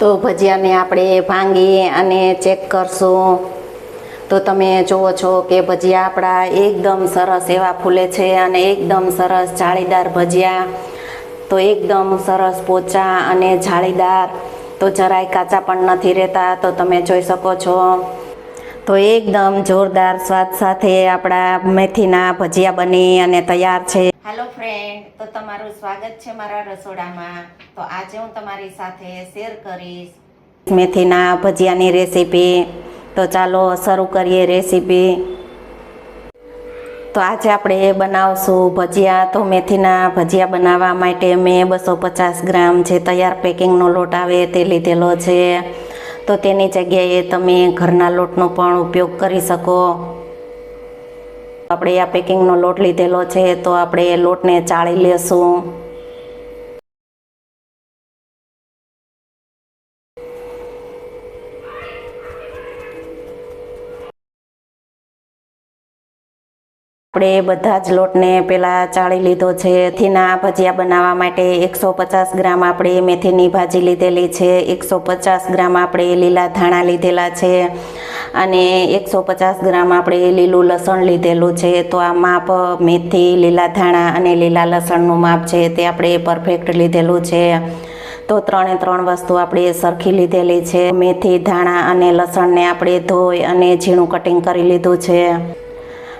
તો ભજીયાને આપણે ભાંગી અને ચેક કરશું. તો તમે જુઓ છો કે ભજીયા આપણા એકદમ સરસ એવા ફૂલે છે અને એકદમ સરસ જાળીદાર ભજીયા. તો એકદમ સરસ પોચા અને જાળીદાર. તો જરાય કાચા પણ નથી રહેતા, તો તમે જોઈ શકો છો. તો એકદમ જોરદાર સ્વાદ સાથે આપણા મેથીના ભજીયા બની અને તૈયાર છે. તો તમારું સ્વાગત છે મારા રસોડામાં. તો આજે હું તમારી સાથે શેર કરીશ. મેથીના ભજીયાની રેસીપી તો ચાલો શરૂ કરીએ રેસીપી તો આજે આપણે બનાવશું ભજીયા. તો મેથીના ભજીયા બનાવવા માટે મેં બસો પચાસ ગ્રામ જે તૈયાર પેકિંગનો લોટ આવે તે લીધેલો છે. તો તેની જગ્યાએ તમે ઘરના લોટનો પણ ઉપયોગ કરી શકો. આપણે આ પેકિંગનો લોટ લીધેલો છે, તો આપણે લોટને ચાળી લેશું. આપણે બધા જ લોટને પહેલાં ચાળી લીધો છે. મેથીના ભજીયા બનાવવા માટે એકસો પચાસ ગ્રામ આપણે મેથીની ભાજી લીધેલી છે. એકસો પચાસ ગ્રામ આપણે લીલા ધાણા લીધેલા છે. અને એકસો પચાસ ગ્રામ આપણે લીલું લસણ લીધેલું છે, તો આ માપ મેથી, લીલા ધાણા અને લીલા લસણનું માપ છે તે આપણે પરફેક્ટ લીધેલું છે. તો ત્રણે ત્રણ વસ્તુ આપણે સરખી લીધેલી છે. મેથી, ધાણા અને લસણને આપણે ધોઈ અને ઝીણું કટિંગ કરી લીધું છે.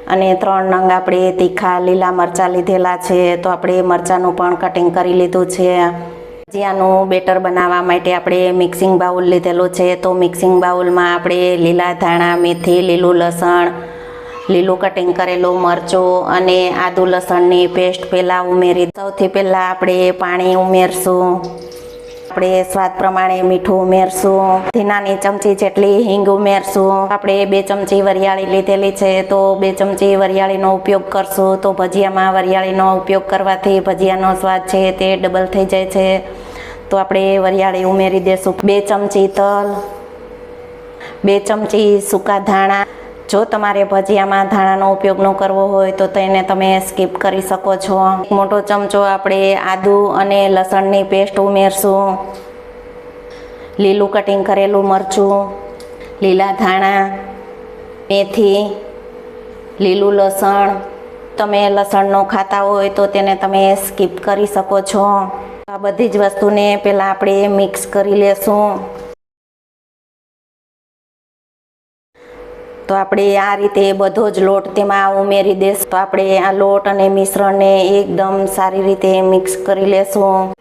અને ત્રણ નંગ આપણે તીખા લીલા મરચાં લીધેલા છે, તો આપણે મરચાંનું પણ કટિંગ કરી લીધું છે. ભજીયાનું બેટર બનાવવા માટે આપણે મિક્સિંગ બાઉલ લીધેલો છે. તો મિક્સિંગ બાઉલમાં આપણે લીલા ધાણા, મેથી, લીલું લસણ, લીલું કટિંગ કરેલું મરચું અને આદુ લસણની પેસ્ટ પહેલાં ઉમેરી. સૌથી પહેલાં આપણે પાણી ઉમેરશું. આપણે સ્વાદ પ્રમાણે મીઠું ઉમેરશું નાની ચમચી જેટલી હિંગ ઉમેરશું. આપણે બે ચમચી વરિયાળી લીધેલી છે, તો બે ચમચી વરિયાળીનો ઉપયોગ કરશું. તો ભજીયામાં વરિયાળીનો ઉપયોગ કરવાથી ભજીયાનો સ્વાદ છે તે ડબલ થઈ જાય છે. તો આપણે વરિયાળી ઉમેરી દેશું. બે ચમચી તલ, બે ચમચી સૂકા ધાણા જો તમારે ભજીયામાં ધાણાનો ઉપયોગ ન કરવો હોય તો તેને તમે સ્કીપ કરી શકો છો. મોટો ચમચો આપણે આદુ અને લસણની પેસ્ટ ઉમેરશું. લીલું કટિંગ કરેલું મરચું, લીલા ધાણા, મેથી, લીલું લસણ. તમે લસણનો ખાતા હોય તો તેને તમે સ્કીપ કરી શકો છો. આ બધી જ વસ્તુને પહેલાં આપણે મિક્સ કરી લેશું. તો આપણે આ રીતે બધો જ લોટ તેમાં ઉમેરી દઈશ તો આપણે આ લોટ અને મિશ્રણને એકદમ સારી રીતે મિક્સ કરી લેશું.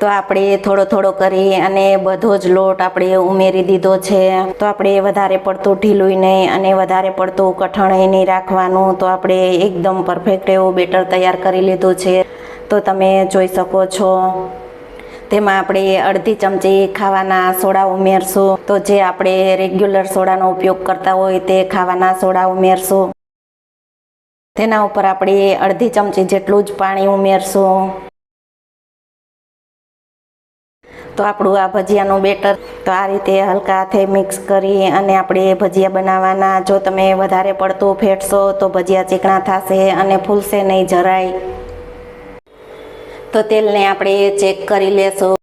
તો આપણે થોડો થોડો કરી અને બધો જ લોટ આપણે ઉમેરી દીધો છે. તો આપણે વધારે પડતું ઢીલું નહીં અને વધારે પડતું કઠણ નહીં રાખવાનું. તો આપણે એકદમ પરફેક્ટ એવું બેટર તૈયાર કરી લીધું છે. તો તમે જોઈ શકો છો. તેમાં આપણે અડધી ચમચી ખાવાના સોડા ઉમેરશું. તો જે આપણે રેગ્યુલર સોડાનો ઉપયોગ કરતા હોય તે ખાવાના સોડા ઉમેરશું. તેના ઉપર આપણે અડધી ચમચી જેટલું જ પાણી ઉમેરશું. તો આપણું આ ભજીયાનું બેટર તો આ રીતે હલકા હાથે મિક્સ કરી અને આપણે ભજીયા બનાવવાના. જો તમે વધારે પડતું ફેટશો તો ભજીયા ચીકણા થશે અને ફૂલશે નહીં જરાય. તો તેલને આપણે ચેક કરી લેશું.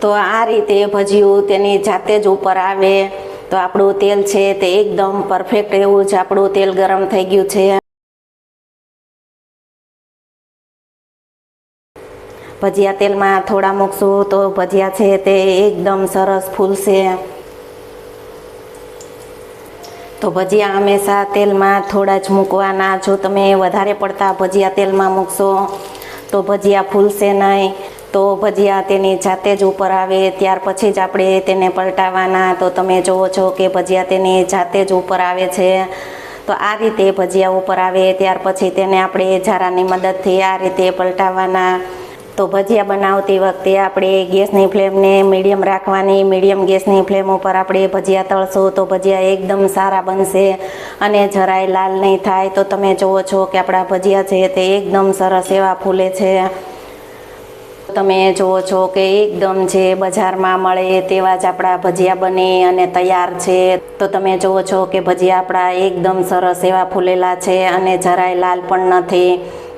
તો આ રીતે ભજીયું તેની જાતે જ ઉપર આવે. તો આપણું તેલ છે તે એકદમ પરફેક્ટ એવું જ આપણું તેલ ગરમ થઈ ગયું છે. ભજીયા તેલમાં થોડા મૂકશું તો ભજીયા છે તે એકદમ સરસ ફૂલશે. તો ભજીયા હંમેશા તેલમાં થોડા જ મૂકવાના. જો તમે વધારે પડતા ભજીયા તેલમાં મૂકશો, તો ભજીયા ફૂલશે નહીં. તો ભજીયા તેની જાતે જ ઉપર આવે. ત્યાર પછી જ આપણે તેને પલટાવવાના તો તમે જુઓ છો કે ભજીયા તેની જાતે જ ઉપર આવે છે. તો આ રીતે ભજીયા ઉપર આવે. ત્યાર પછી તેને આપણે ઝારાની મદદથી આ રીતે પલટાવવાના તો ભજીયા બનાવતી વખતે આપણે ગેસની ફ્લેમને મીડિયમ રાખવાની, મીડિયમ ગેસની ફ્લેમ ઉપર આપણે ભજીયા તળશું તો ભજીયા એકદમ સારા બનશે અને જરાય લાલ નહીં થાય. તો તમે જુઓ છો કે આપણા ભજીયા છે તે એકદમ સરસ એવા ફૂલે છે. તમે જુઓ છો કે એકદમ જે બજારમાં મળે તેવા જ આપણા ભજીયા બને અને તૈયાર છે. તો તમે જુઓ છો કે ભજીયા આપણા એકદમ સરસ એવા ફૂલેલા છે અને જરાય લાલ પણ નથી.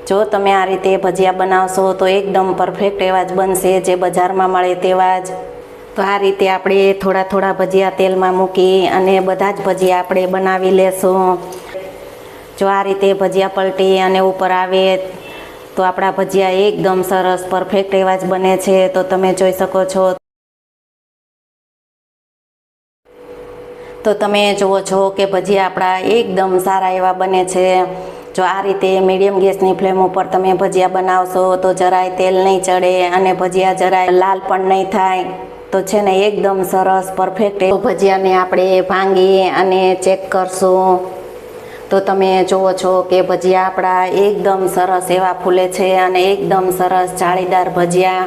જો તમે આ રીતે ભજીયા બનાવશો તો એકદમ પરફેક્ટ એવા જ બનશે, જે બજારમાં મળે તેવા જ. તો આ રીતે આપણે થોડા થોડા ભજીયા તેલમાં મૂકી અને બધા જ ભજીયા આપણે બનાવી લેશું. જો આ રીતે ભજીયા પલટી અને ઉપર આવે, તો આપણા ભજીયા એકદમ સરસ પરફેક્ટ એવા જ બને છે. તો તમે જોઈ શકો છો. તો તમે જુઓ છો કે ભજીયા આપણા એકદમ સારા એવા બને છે. જો આ રીતે મીડિયમ ગેસની ફ્લેમ ઉપર તમે ભજીયા બનાવશો તો જરાય તેલ નહીં ચડે અને ભજીયા જરાય લાલ પણ નહીં થાય. તો છે ને એકદમ સરસ પરફેક્ટ ભજીયાને આપણે ભાંગી અને ચેક કરશું. તો તમે જુઓ છો કે ભજીયા આપણા એકદમ સરસ એવા ફૂલે છે અને એકદમ સરસ જાળીદાર ભજીયા.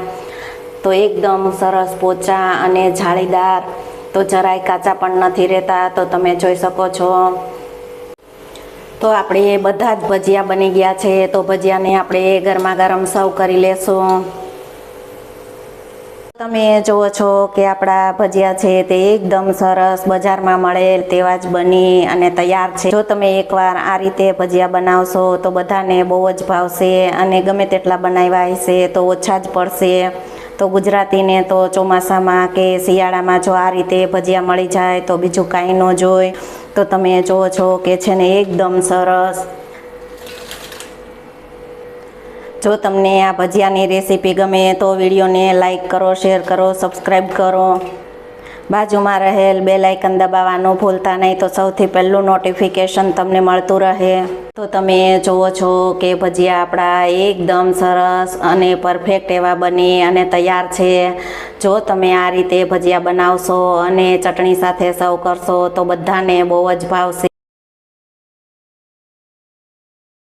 તો એકદમ સરસ પોચા અને જાળીદાર. તો જરાય કાચા પણ નથી રહેતા, તો તમે જોઈ શકો છો. તો આપણે બધા જ ભજીયા બની ગયા છે, તો ભજીયાને આપણે ગરમા ગરમ સર્વ કરી લેશું. તમે જુઓ છો કે આપણા ભજીયા છે તે એકદમ સરસ બજારમાં મળે તેવા જ બની અને તૈયાર છે. જો તમે એકવાર આ રીતે ભજીયા બનાવશો, તો બધાને બહુ જ ભાવશે અને ગમે તેટલા બનાવ્યા હશે તો ઓછા જ પડશે. તો ગુજરાતીને તો ચોમાસામાં કે શિયાળામાં જો આ રીતે ભજીયા મળી જાય તો બીજું કાંઈ ન જોઈ તો તમે જુઓ છો કે છે ને એકદમ સરસ. જો તમને આ ભજીયાની રેસીપી ગમે તો વિડીયોને લાઈક કરો, શેર કરો, સબસ્ક્રાઈબ કરો. બાજુમાં રહેલ બે લાઇકન દબાવવાનું ભૂલતા નહીં તો સૌથી પહેલું નોટિફિકેશન તમને મળતું રહે. તો તમે જુઓ છો કે ભજીયા આપણા એકદમ સરસ અને પરફેક્ટ એવા બની અને તૈયાર છે. જો તમે આ રીતે ભજીયા બનાવશો અને ચટણી સાથે સર્વ કરશો તો બધાને બહુ જ ભાવશે.